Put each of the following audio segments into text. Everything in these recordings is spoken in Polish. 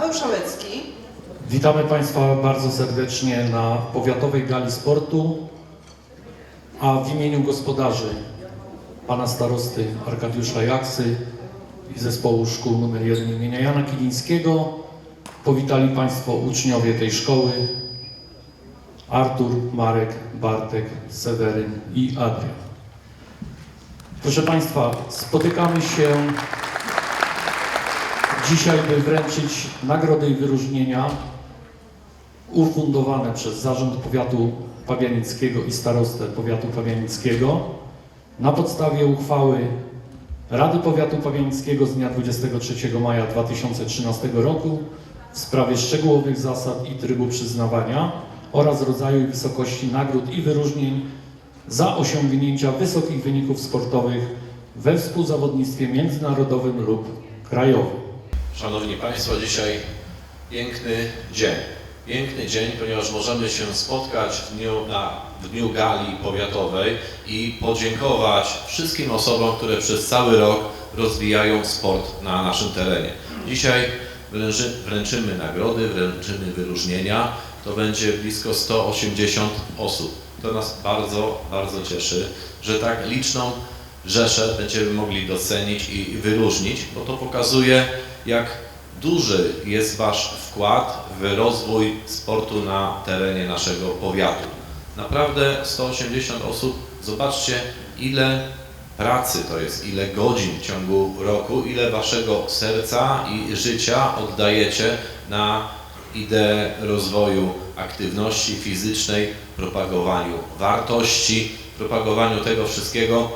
Paweł Witamy Państwa bardzo serdecznie na Powiatowej Gali Sportu, a w imieniu gospodarzy Pana Starosty Arkadiusza Jaksy i Zespołu Szkół nr 1 imienia Jana Kilińskiego powitali Państwo uczniowie tej szkoły Artur, Marek, Bartek, Seweryn i Adrian. Proszę Państwa, spotykamy się dzisiaj, by wręczyć nagrody i wyróżnienia ufundowane przez Zarząd Powiatu Pabianickiego i Starostę Powiatu Pabianickiego na podstawie uchwały Rady Powiatu Pabianickiego z dnia 23 maja 2013 roku w sprawie szczegółowych zasad i trybu przyznawania oraz rodzaju i wysokości nagród i wyróżnień za osiągnięcia wysokich wyników sportowych we współzawodnictwie międzynarodowym lub krajowym. Szanowni Państwo, dzisiaj piękny dzień. Piękny dzień, ponieważ możemy się spotkać w dniu, na, w dniu gali powiatowej i podziękować wszystkim osobom, które przez cały rok rozwijają sport na naszym terenie. Dzisiaj wręczy, wręczymy nagrody, wręczymy wyróżnienia. To będzie blisko 180 osób. To nas bardzo, bardzo cieszy, że tak liczną rzeszę będziemy mogli docenić i wyróżnić, bo to pokazuje, jak duży jest Wasz wkład w rozwój sportu na terenie naszego powiatu. Naprawdę 180 osób, zobaczcie ile pracy to jest, ile godzin w ciągu roku, ile Waszego serca i życia oddajecie na ideę rozwoju aktywności fizycznej, propagowaniu wartości, propagowaniu tego wszystkiego,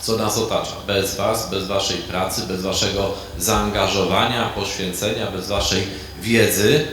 co nas otacza. Bez Was, bez Waszej pracy, bez Waszego zaangażowania, poświęcenia, bez Waszej wiedzy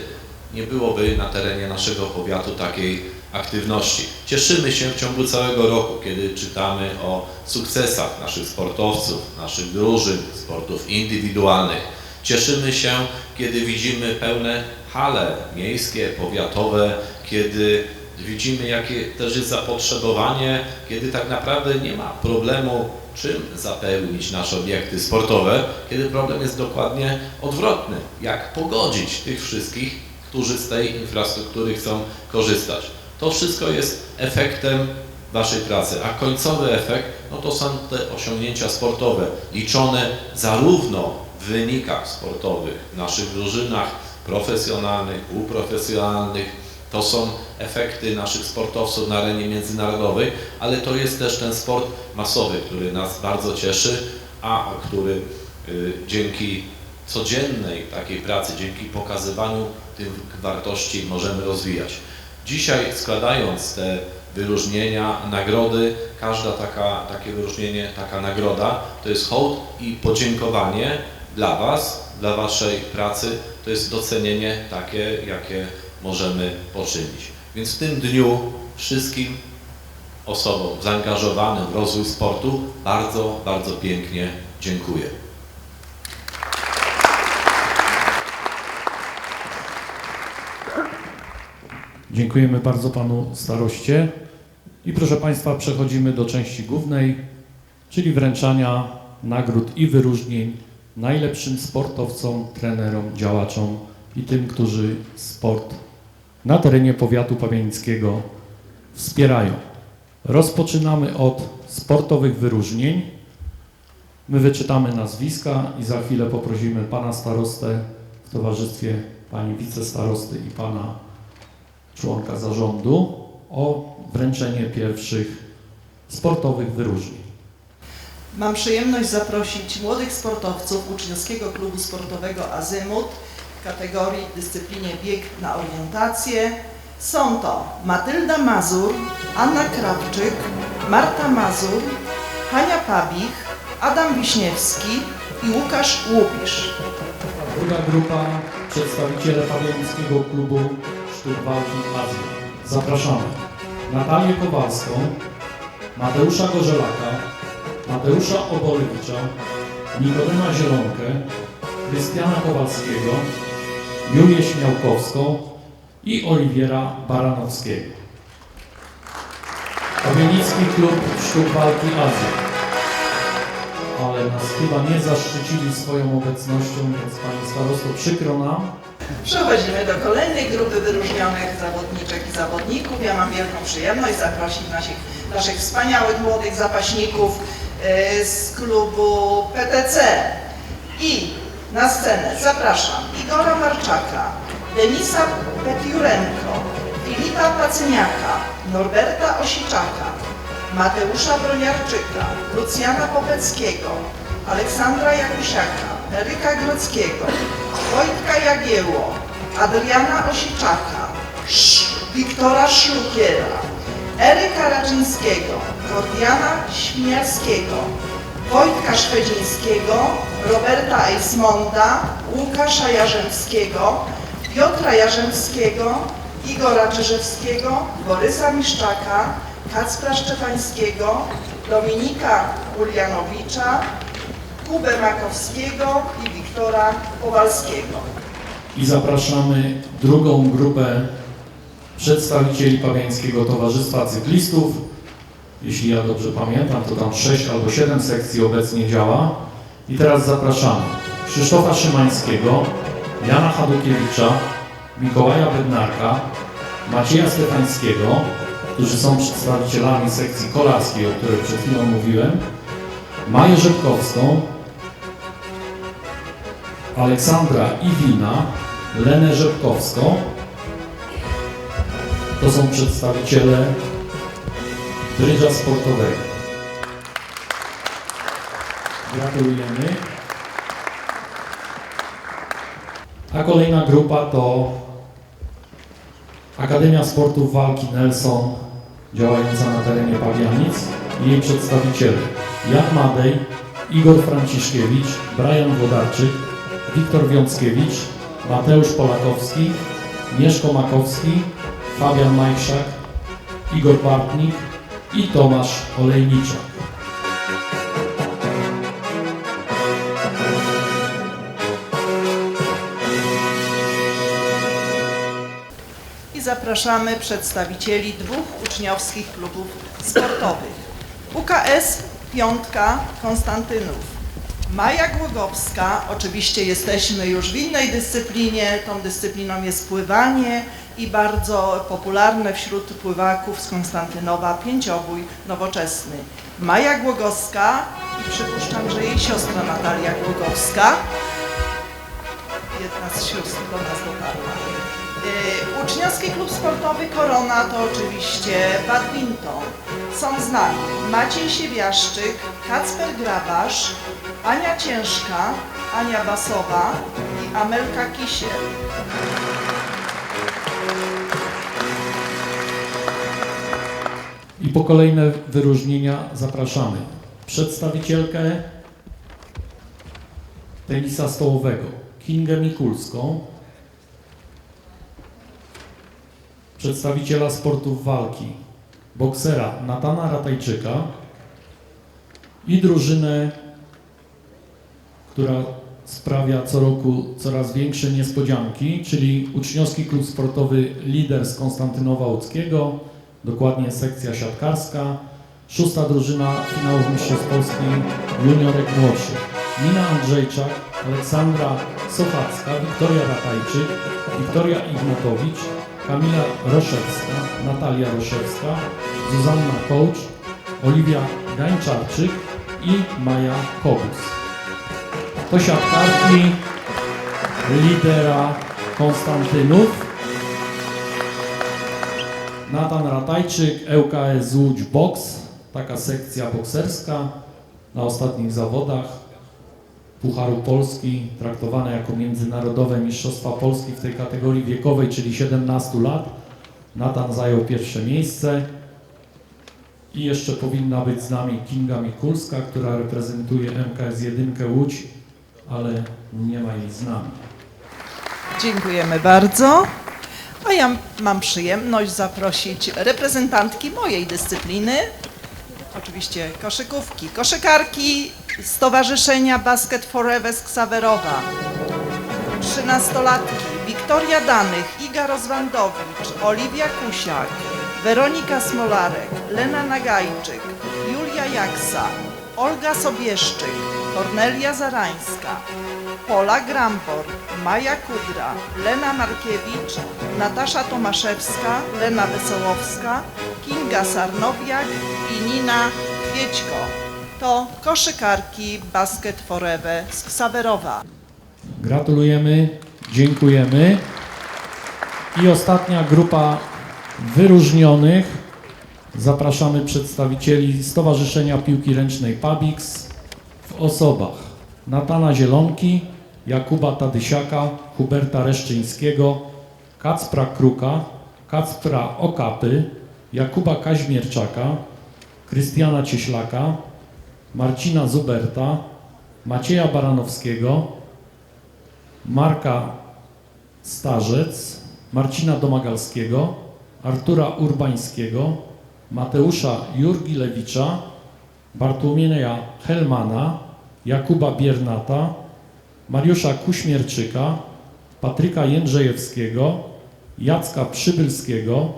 nie byłoby na terenie naszego powiatu takiej aktywności. Cieszymy się w ciągu całego roku, kiedy czytamy o sukcesach naszych sportowców, naszych drużyn, sportów indywidualnych. Cieszymy się, kiedy widzimy pełne hale miejskie, powiatowe, kiedy widzimy, jakie też jest zapotrzebowanie, kiedy tak naprawdę nie ma problemu, czym zapełnić nasze obiekty sportowe, kiedy problem jest dokładnie odwrotny. Jak pogodzić tych wszystkich, którzy z tej infrastruktury chcą korzystać. To wszystko jest efektem Waszej pracy, a końcowy efekt no to są te osiągnięcia sportowe, liczone zarówno w wynikach sportowych, w naszych drużynach profesjonalnych, półprofesjonalnych, to są efekty naszych sportowców na arenie międzynarodowej, ale to jest też ten sport masowy, który nas bardzo cieszy, a który y, dzięki codziennej takiej pracy, dzięki pokazywaniu tych wartości możemy rozwijać. Dzisiaj składając te wyróżnienia, nagrody, każda taka, takie wyróżnienie, taka nagroda to jest hołd i podziękowanie dla Was, dla Waszej pracy, to jest docenienie takie, jakie możemy poczynić. Więc w tym dniu wszystkim osobom zaangażowanym w rozwój sportu bardzo, bardzo pięknie dziękuję. Dziękujemy bardzo Panu Staroście. I proszę Państwa, przechodzimy do części głównej, czyli wręczania nagród i wyróżnień najlepszym sportowcom, trenerom, działaczom i tym, którzy sport na terenie powiatu pamięckiego wspierają. Rozpoczynamy od sportowych wyróżnień. My wyczytamy nazwiska i za chwilę poprosimy Pana Starostę w towarzystwie Pani Wicestarosty i Pana członka zarządu o wręczenie pierwszych sportowych wyróżnień. Mam przyjemność zaprosić młodych sportowców uczniowskiego klubu sportowego Azymut kategorii dyscyplinie bieg na orientację. Są to Matylda Mazur, Anna Krawczyk, Marta Mazur, Hania Pabich, Adam Wiśniewski i Łukasz Łupisz. Druga grupa przedstawiciele Pawianickiego Klubu Sztuk Walki Azja. Zapraszamy Natalię Kowalską, Mateusza Gorzelaka, Mateusza Obolewicza, Nikodema Zielonkę, Krystiana Kowalskiego, Julię Śmiałkowską i Oliwiera Baranowskiego. Pawianicki Klub Sztuk Walki Azja. ale nas chyba nie zaszczycili swoją obecnością, więc Pani Starosto, przykro nam. Przechodzimy do kolejnej grupy wyróżnionych zawodniczek i zawodników. Ja mam wielką przyjemność zaprosić naszych, naszych wspaniałych młodych zapaśników e, z klubu PTC. I na scenę zapraszam Igora Marczaka, Denisa Petiurenko, Filipa Pacyniaka, Norberta Osiczaka, Mateusza Broniarczyka, Lucjana Popeckiego, Aleksandra Jakusiaka, Eryka Grodzkiego, Wojtka Jagieło, Adriana Osiczaka, Wiktora Szlukiera, Eryka Raczyńskiego, Kordiana Śmiarskiego, Wojtka Szwedzińskiego, Roberta Eismonda, Łukasza Jarzębskiego, Piotra Jarzębskiego, Igora Czyżewskiego, Borysa Miszczaka, Kacpra Szczepańskiego, Dominika Ulianowicza, Kubę Makowskiego i Wiktora Kowalskiego. I zapraszamy drugą grupę przedstawicieli Pabiańskiego Towarzystwa Cyklistów. Jeśli ja dobrze pamiętam, to tam 6 albo 7 sekcji obecnie działa. I teraz zapraszamy Krzysztofa Szymańskiego, Jana Chadukiewicza, Mikołaja Bednarka, Macieja Stefańskiego, którzy są przedstawicielami sekcji kolarskiej, o której przed chwilą mówiłem, Maję Rzepkowską, Aleksandra Iwina, Lenę Rzepkowską. To są przedstawiciele brydża sportowego. Gratulujemy. A kolejna grupa to Akademia Sportów Walki Nelson, działająca na terenie Pawianic i jej przedstawiciele Jan Madej, Igor Franciszkiewicz, Brian Wodarczyk, Wiktor Wiąckiewicz, Mateusz Polakowski, Mieszko Makowski, Fabian Majszak, Igor Bartnik i Tomasz Olejniczak. Zapraszamy przedstawicieli dwóch uczniowskich klubów sportowych. UKS Piątka Konstantynów. Maja Głogowska, oczywiście jesteśmy już w innej dyscyplinie, tą dyscypliną jest pływanie i bardzo popularne wśród pływaków z Konstantynowa pięciobój nowoczesny. Maja Głogowska i przypuszczam, że jej siostra Natalia Głogowska, jedna z sióstr do nas dotarła. Yy, Uczniowski klub sportowy Korona to oczywiście badminton. Są z nami Maciej Siewiaszczyk, Kacper Grabasz, Ania Ciężka, Ania Basowa i Amelka Kisiel. I po kolejne wyróżnienia zapraszamy przedstawicielkę tenisa stołowego Kingę Mikulską, przedstawiciela sportów walki boksera Natana Ratajczyka i drużynę, która sprawia co roku coraz większe niespodzianki, czyli uczniowski klub sportowy Lider z Konstantynowa Łódzkiego, dokładnie sekcja siatkarska, szósta drużyna finałów Mistrzostw Polski juniorek młodszych. Nina Andrzejczak, Aleksandra Sochacka, Wiktoria Ratajczyk, Wiktoria Ignatowicz, Kamila Roszewska, Natalia Roszewska, Zuzanna Kołcz, Oliwia Gańczarczyk i Maja Kobus. To siatkarki lidera Konstantynów. Natan Ratajczyk, ŁKS Łódź Box, taka sekcja bokserska na ostatnich zawodach Pucharu Polski, traktowane jako międzynarodowe Mistrzostwa Polski w tej kategorii wiekowej, czyli 17 lat. Natan zajął pierwsze miejsce. I jeszcze powinna być z nami Kinga Mikulska, która reprezentuje MKS 1 Łódź, ale nie ma jej z nami. Dziękujemy bardzo. A ja mam przyjemność zaprosić reprezentantki mojej dyscypliny, oczywiście koszykówki, koszykarki Stowarzyszenia Basket Forever z Ksawerowa. Trzynastolatki Wiktoria Danych, Iga Rozwandowicz, Oliwia Kusiak, Weronika Smolarek, Lena Nagajczyk, Julia Jaksa, Olga Sobieszczyk, Kornelia Zarańska, Pola Grampor, Maja Kudra, Lena Markiewicz, Natasza Tomaszewska, Lena Wesołowska, Kinga Sarnowiak i Nina Kwieczko. To koszykarki Basket Forever z Ksawerowa. Gratulujemy, dziękujemy. I ostatnia grupa wyróżnionych. Zapraszamy przedstawicieli Stowarzyszenia Piłki Ręcznej PABIX w osobach Natana Zielonki, Jakuba Tadysiaka, Huberta Reszczyńskiego, Kacpra Kruka, Kacpra Okapy, Jakuba Kaźmierczaka, Krystiana Cieślaka, Marcina Zuberta, Macieja Baranowskiego, Marka Starzec, Marcina Domagalskiego, Artura Urbańskiego, Mateusza Jurgilewicza, Bartłomieja Helmana, Jakuba Biernata, Mariusza Kuśmierczyka, Patryka Jędrzejewskiego, Jacka Przybylskiego,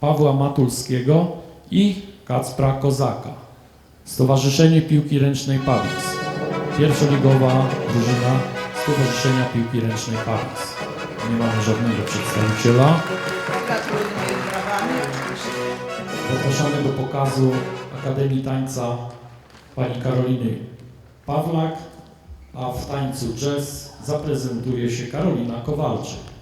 Pawła Matulskiego i Kacpra Kozaka. Stowarzyszenie Piłki Ręcznej PAWIX. Pierwszoligowa drużyna Stowarzyszenia Piłki Ręcznej PAWIX. Nie mamy żadnego przedstawiciela. Zapraszamy do pokazu Akademii Tańca pani Karoliny Pawlak, a w tańcu jazz zaprezentuje się Karolina Kowalczyk.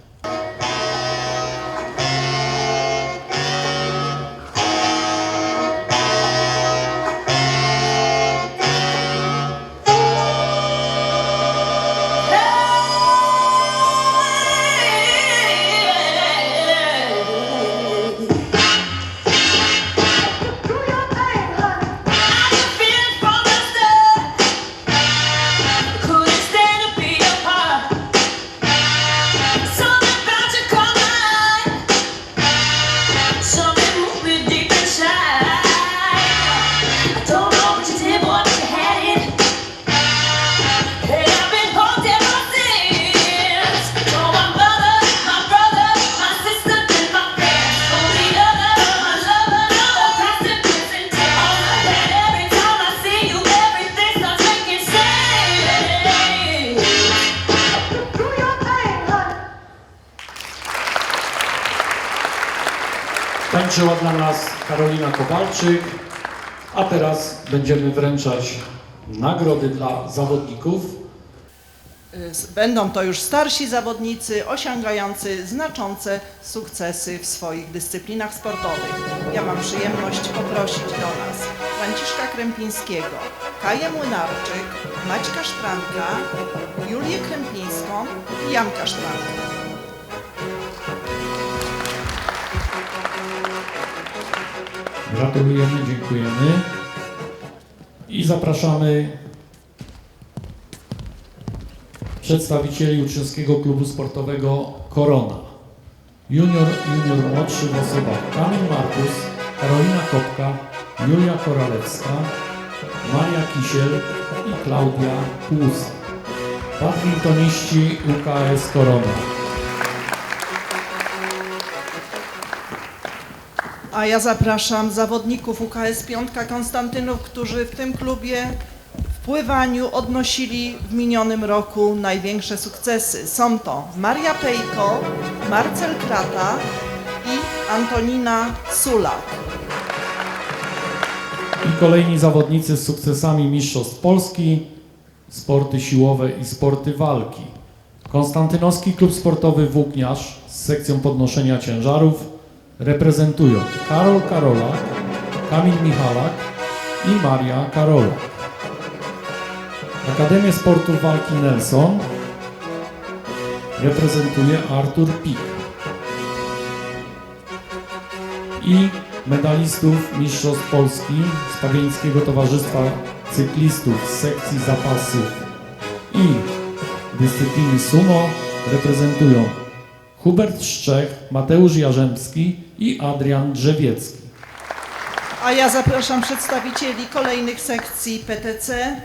Tańczyła dla nas Karolina Kowalczyk, a teraz będziemy wręczać nagrody dla zawodników. Y, Będą to już starsi zawodnicy osiągający znaczące sukcesy w swoich dyscyplinach sportowych. Ja mam przyjemność poprosić do nas Franciszka Krępińskiego, Kaję Młynarczyk, Maćka Szpranka, Julię Krępińską i Janka Szpranka. Gratulujemy, dziękujemy. I zapraszamy przedstawicieli uczniowskiego klubu sportowego Korona. Junior junior młodszy w osobach Kamil Markus, Karolina Kopka, Julia Koralewska, Maria Kisiel i Klaudia Płusa. Badmintoniści UKS Korona. A ja zapraszam zawodników UKS Piątka Konstantynów, którzy w tym klubie w pływaniu odnosili w minionym roku największe sukcesy. Są to Maria Pejko, Marcel Krata i Antonina Sulak. I kolejni zawodnicy z sukcesami Mistrzostw Polski, sporty siłowe i sporty walki. Konstantynowski Klub Sportowy Włókniarz z sekcją podnoszenia ciężarów reprezentują Karol Karolak, Kamil Michalak i Maria Karolak. Akademię Sportów Walki Nelson reprezentuje Artur Pik. i medalistów Mistrzostw Polski z Pawieńskiego Towarzystwa Cyklistów z sekcji zapasów i dyscypliny sumo reprezentują Hubert Szczech, Mateusz Jarzębski i Adrian Drzewiecki. A ja zapraszam przedstawicieli kolejnych sekcji PTC,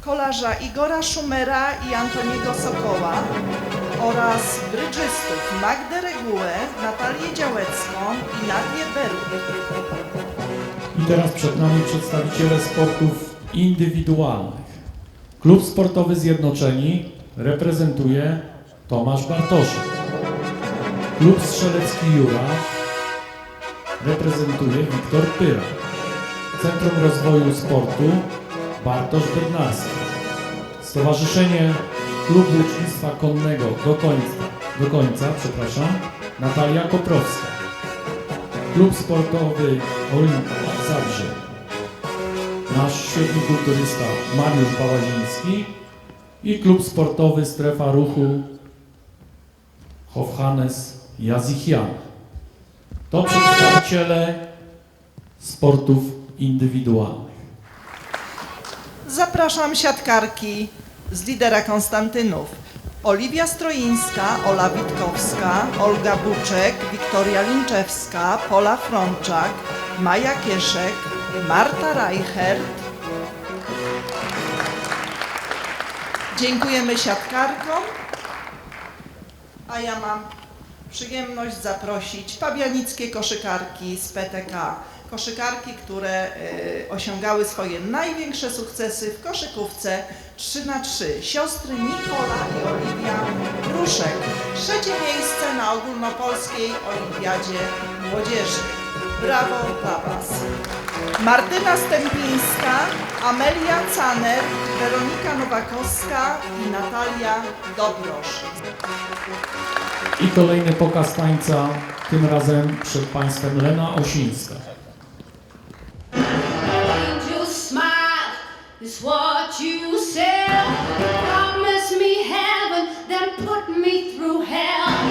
kolarza Igora Szumera i Antoniego Sokoła oraz brydżystów Magdę Regułę, Natalię Działecką i Nadię Berut. I teraz przed nami przedstawiciele sportów indywidualnych. Klub Sportowy Zjednoczeni reprezentuje Tomasz Bartoszek. Klub Strzelecki Jura reprezentuje Wiktor Pyra. Centrum Rozwoju Sportu Bartosz Bednarski. Stowarzyszenie Klubu Ucznictwa Konnego do końca, do końca przepraszam, Natalia Koprowska. Klub Sportowy Olimpia Zabrze. Nasz świetny kulturysta Mariusz Bałaziński i Klub Sportowy Strefa Ruchu Hofhannes Jazichian. To przedstawiciele sportów indywidualnych. Zapraszam siatkarki z lidera Konstantynów. Oliwia Stroińska, Ola Witkowska, Olga Buczek, Wiktoria Linczewska, Pola Frączak, Maja Kieszek, Marta Reichert. Dziękujemy siatkarkom, a ja mam przyjemność zaprosić pabianickie koszykarki z PTK. Koszykarki, które e, osiągały swoje największe sukcesy w koszykówce 3 na 3 Siostry Nikola i Oliwia Gruszek. Trzecie miejsce na ogólnopolskiej olimpiadzie młodzieży. Brawo dla Was. Martyna Stępińska, Amelia Caner, Weronika Nowakowska i Natalia Dobrosz. I kolejny pokaz tańca, tym razem przed Państwem Lena Osińska. Is what you said. Promise me heaven, then put me through hell.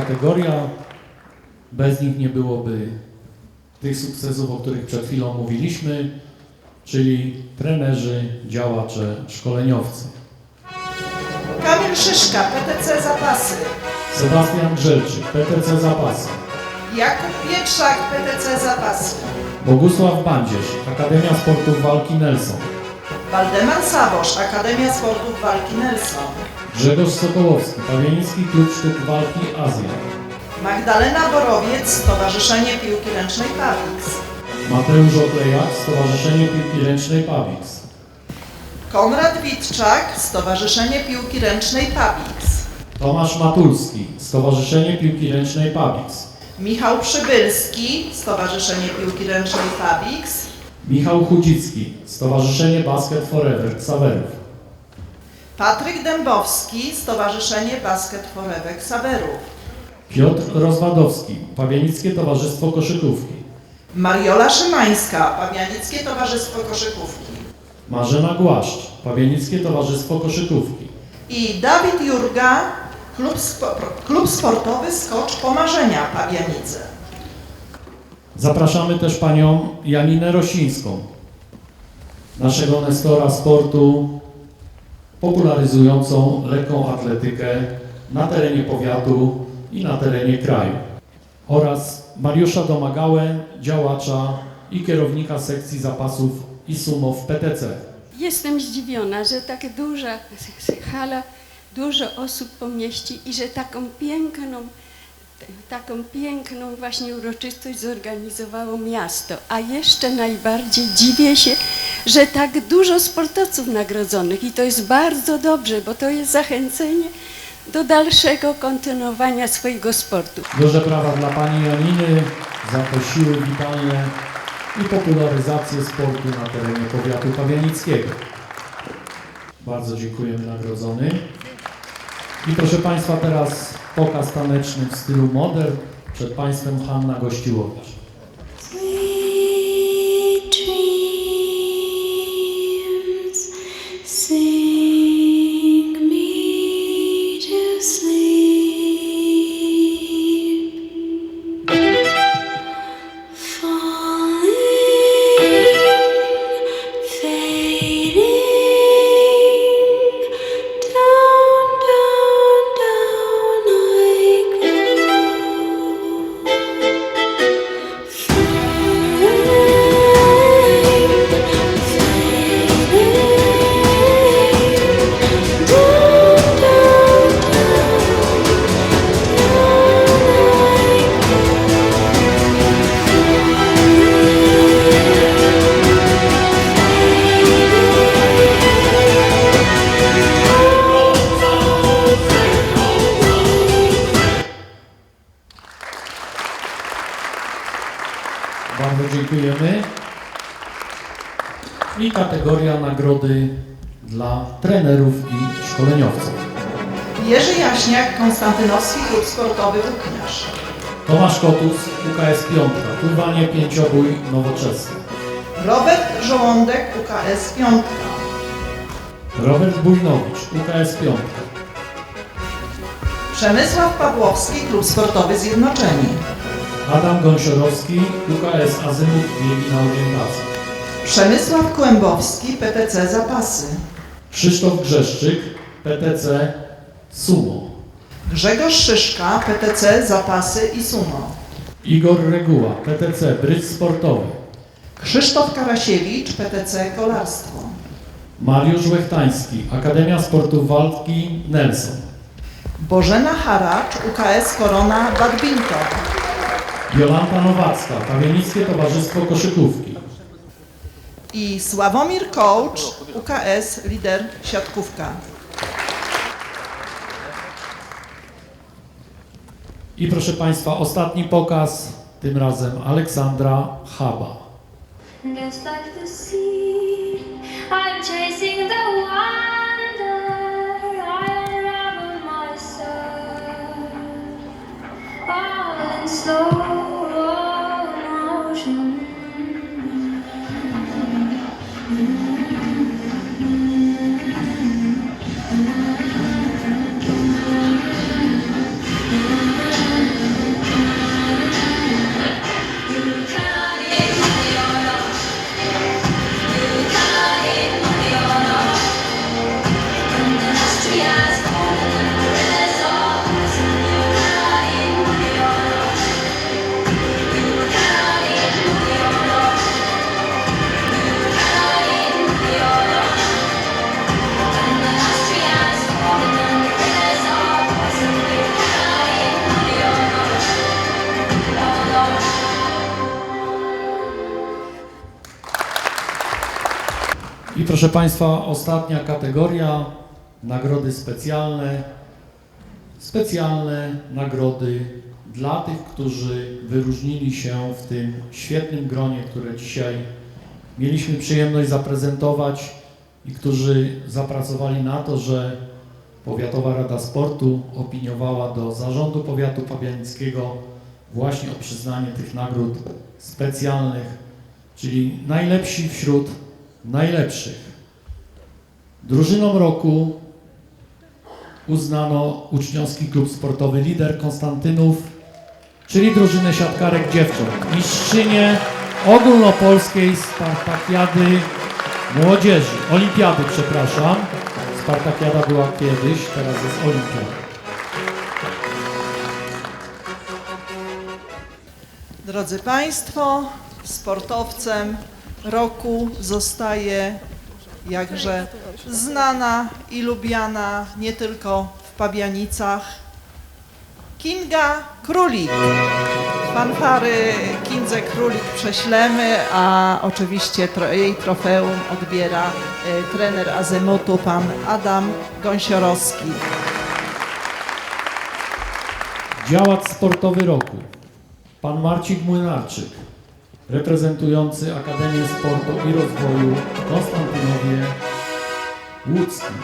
Kategoria. Bez nich nie byłoby tych sukcesów, o których przed chwilą mówiliśmy, czyli trenerzy, działacze, szkoleniowcy. Kamil Szyszka, PTC Zapasy. Sebastian Grzelczyk, PTC Zapasy. Jakub Pietrzak, PTC Zapasy. Bogusław Bandzierz, Akademia Sportów Walki Nelson. Waldemar Sabosz, Akademia Sportów Walki Nelson. Grzegorz Sokołowski, Pawienicki Klub Sztuk Walki Azja. Magdalena Borowiec, Stowarzyszenie Piłki Ręcznej Pawix. Mateusz Oklejak, Stowarzyszenie Piłki Ręcznej Pawix. Konrad Witczak, Stowarzyszenie Piłki Ręcznej Pawix. Tomasz Matulski, Stowarzyszenie Piłki Ręcznej Pawix. Michał Przybylski, Stowarzyszenie Piłki Ręcznej Pawix. Michał Chudzicki, Stowarzyszenie Basket Forever Ksawerów. Patryk Dębowski, Stowarzyszenie Basket Forever Ksawerów. Piotr Rozwadowski, Pawienickie Towarzystwo Koszykówki. Mariola Szymańska, Pawianickie Towarzystwo Koszykówki. Marzena Głaszcz, Pawienickie Towarzystwo Koszykówki. I Dawid Jurga, Klub, Spo Klub Sportowy Skocz Pomarzenia Pawianice. Zapraszamy też panią Janinę Rosińską, naszego nestora sportu popularyzującą lekką atletykę na terenie powiatu i na terenie kraju. Oraz Mariusza Domagałę, działacza i kierownika sekcji zapasów i sumo w PTC. Jestem zdziwiona, że tak duża hala, dużo osób pomieści i że taką piękną, taką piękną właśnie uroczystość zorganizowało miasto. A jeszcze najbardziej dziwię się, że tak dużo sportowców nagrodzonych i to jest bardzo dobrze, bo to jest zachęcenie do dalszego kontynuowania swojego sportu. Duże brawa dla Pani Janiny za te siły witalne i popularyzację sportu na terenie powiatu pawianickiego. Bardzo dziękujemy nagrodzony. I proszę Państwa, teraz pokaz taneczny w stylu modern. Przed Państwem Hanna Gościłowicz. Klub Sportowy Włókniarz. Tomasz Kotus, UKS Piątka, pływanie pięciobój nowoczesny. Robert Żołądek, UKS Piątka. Robert Bujnowicz, UKS Piątka. Przemysław Pawłowski, Klub Sportowy Zjednoczeni. Adam Gąsiorowski, UKS Azymut Biegi na Orientację. Przemysław Kłębowski, PTC Zapasy. Krzysztof Grzeszczyk, PTC Sumo. Grzegorz Szyszka, PTC Zapasy i Sumo. Igor Reguła, PTC Brydż Sportowy. Krzysztof Karasiewicz, PTC Kolarstwo. Mariusz Łechtański, Akademia Sportów Walki Nelson. Bożena Haracz, UKS Korona Badminton. Jolanta Nowacka, Kawienickie Towarzystwo Koszykówki. I Sławomir Coach, UKS Lider Siatkówka. I proszę Państwa, ostatni pokaz, tym razem Aleksandra Chaba. Just like the sea, I'm chasing the wonder. Proszę Państwa, ostatnia kategoria, nagrody specjalne. Specjalne nagrody dla tych, którzy wyróżnili się w tym świetnym gronie, które dzisiaj mieliśmy przyjemność zaprezentować i którzy zapracowali na to, że Powiatowa Rada Sportu opiniowała do Zarządu Powiatu Pabianickiego właśnie o przyznanie tych nagród specjalnych, czyli najlepsi wśród najlepszych. Drużyną roku uznano uczniowski klub sportowy Lider Konstantynów, czyli drużynę siatkarek dziewcząt, mistrzynię ogólnopolskiej Spartakiady Młodzieży, Olimpiady, przepraszam. Spartakiada była kiedyś, teraz jest Olimpiada. Drodzy Państwo, sportowcem roku zostaje jakże znana i lubiana nie tylko w Pabianicach Kinga Królik. Fanfary Kindze Królik prześlemy, a oczywiście jej trofeum odbiera e, trener Azymutu, pan Adam Gąsiorowski. Działacz sportowy roku. Pan Marcin Młynarczyk, reprezentujący Akademię Sportu i Rozwoju Konstantynowie Łódzkim.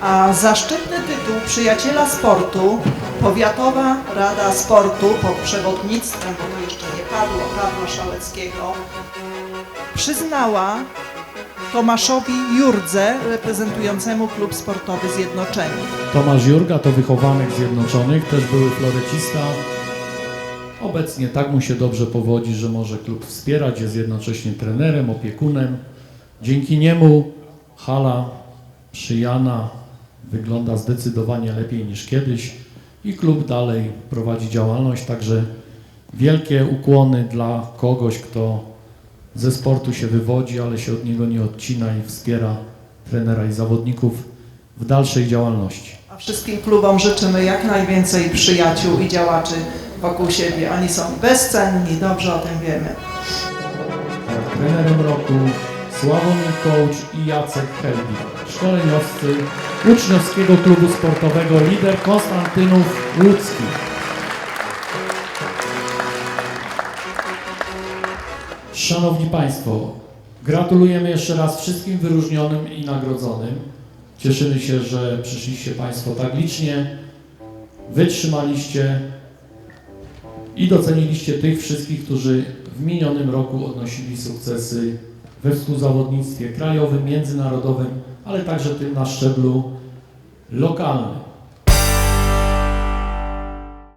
A zaszczytny tytuł przyjaciela sportu Powiatowa Rada Sportu pod przewodnictwem, bo to jeszcze nie padło, Pawła Szałeckiego, przyznała Tomaszowi Jurdze, reprezentującemu klub sportowy Zjednoczeni. Tomasz Jurga to wychowanek Zjednoczonych, też były florecista. Obecnie tak mu się dobrze powodzi, że może klub wspierać, jest jednocześnie trenerem, opiekunem. Dzięki niemu hala przy Jana wygląda zdecydowanie lepiej niż kiedyś i klub dalej prowadzi działalność, także wielkie ukłony dla kogoś, kto ze sportu się wywodzi, ale się od niego nie odcina i wspiera trenera i zawodników w dalszej działalności. A wszystkim klubom życzymy jak najwięcej przyjaciół i działaczy wokół siebie. Oni są bezcenni, dobrze o tym wiemy. Trenerem roku Sławomir Coach i Jacek Helbik, szkoleniowcy uczniowskiego klubu sportowego Lider Konstantynów Łódzki. Szanowni Państwo, gratulujemy jeszcze raz wszystkim wyróżnionym i nagrodzonym. Cieszymy się, że przyszliście Państwo tak licznie, wytrzymaliście i doceniliście tych wszystkich, którzy w minionym roku odnosili sukcesy we współzawodnictwie krajowym, międzynarodowym, ale także tym na szczeblu lokalnym.